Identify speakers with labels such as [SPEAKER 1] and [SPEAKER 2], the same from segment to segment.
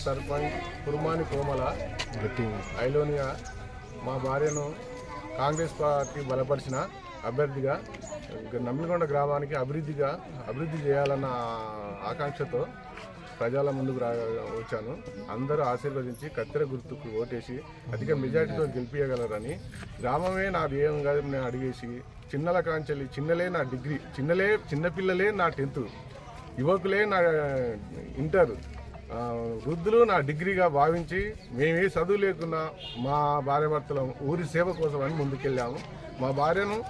[SPEAKER 1] సర్పంచ్ కుర్మాని కోమల ఐలోనియా మా భార్యను కాంగ్రెస్ పార్టీ బలపరిచిన అభ్యర్థిగా నమ్మికొండ గ్రామానికి అభివృద్ధిగా అభివృద్ధి చేయాలన్న ఆకాంక్షతో ప్రజల ముందుకు రా వచ్చాను. అందరూ ఆశీర్వదించి కత్తెర గుర్తుకు ఓటేసి అధిక మెజార్టీతో గెలిపించగలరని గ్రామమే నా ధ్యేయం కాదు నేను అడిగేసి చిన్నల కాంచెల్లి చిన్నలే నా డిగ్రీ చిన్నలే చిన్నపిల్లలే నా టెన్త్ యువకులే నా ఇంటర్ వృద్ధులు నా డిగ్రీగా భావించి మేమే చదువు లేకున్నా మా భార్య భర్తలం ఊరి సేవ కోసం అని ముందుకెళ్ళాము. మా భార్యను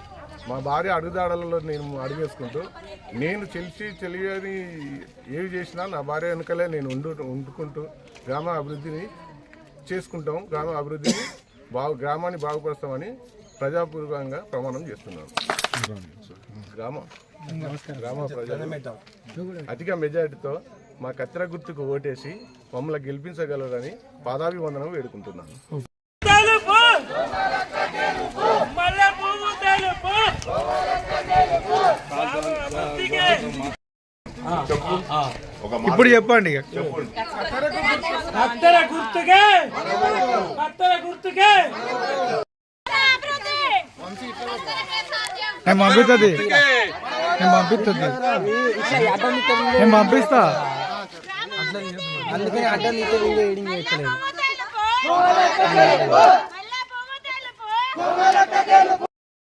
[SPEAKER 1] మా భార్య అడుగుదాడలలో నేను అడిగేసుకుంటూ నేను తెలిసి తెలియని ఏవి చేసినా నా భార్య వెనుకలే నేను ఉండు వండుకుంటూ గ్రామ అభివృద్ధిని చేసుకుంటాం. గ్రామ అభివృద్ధిని బాగు గ్రామాన్ని బాగుపరుస్తామని ప్రజాపూర్వకంగా ప్రమాణం చేస్తున్నాను. గ్రామ. గ్రామ. ప్రజలు. అధిక మెజారిటీతో మా కత్తెర గుర్తుకు ఓటేసి మమ్మల్ని గెలిపించగలరని పాదాభివందనం వేడుకుంటున్నాను.
[SPEAKER 2] తెలుపు! మల్లె పువ్వు తెలుపు! అభివృద్ధికి
[SPEAKER 3] ఇప్పుడు చెప్పండి ఇక.
[SPEAKER 2] కత్తెర గుర్తుకే! కత్తెర గుర్తుకే!
[SPEAKER 3] నేను పంపిస్తుంది నేను పంపిస్తుంది నేను పంపిస్తా.
[SPEAKER 4] అందుకని అడ్డం నీతో వీడియో ఎడిటింగ్ చేయట్లేదు
[SPEAKER 5] తెలుపు